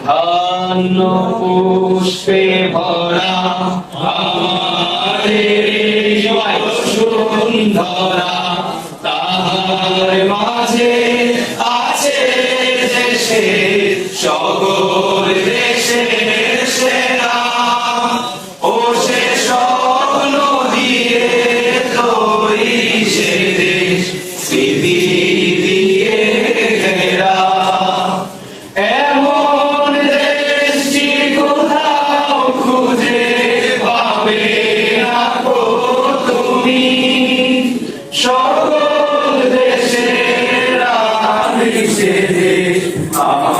ধান্য পুষ্পে ভরা আমাদের সুন্দরা তাহার মাঝে আছে সকল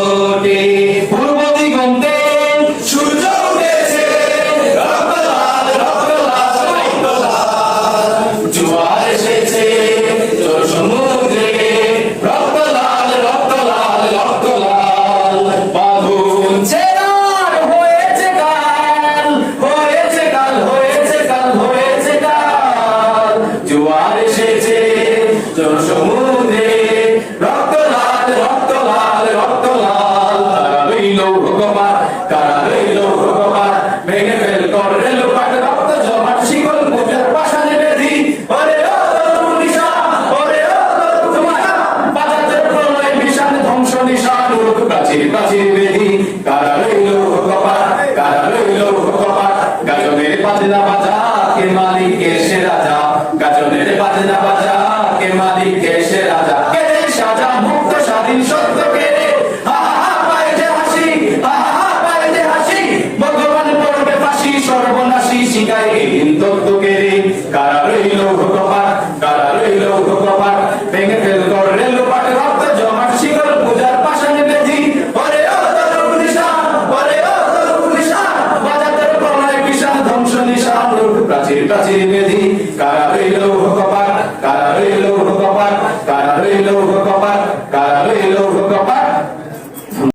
Bodhi. বাসির বেদি কারা রইল কপাল কারা রইল কপাল গাজনের বাজনা বাজা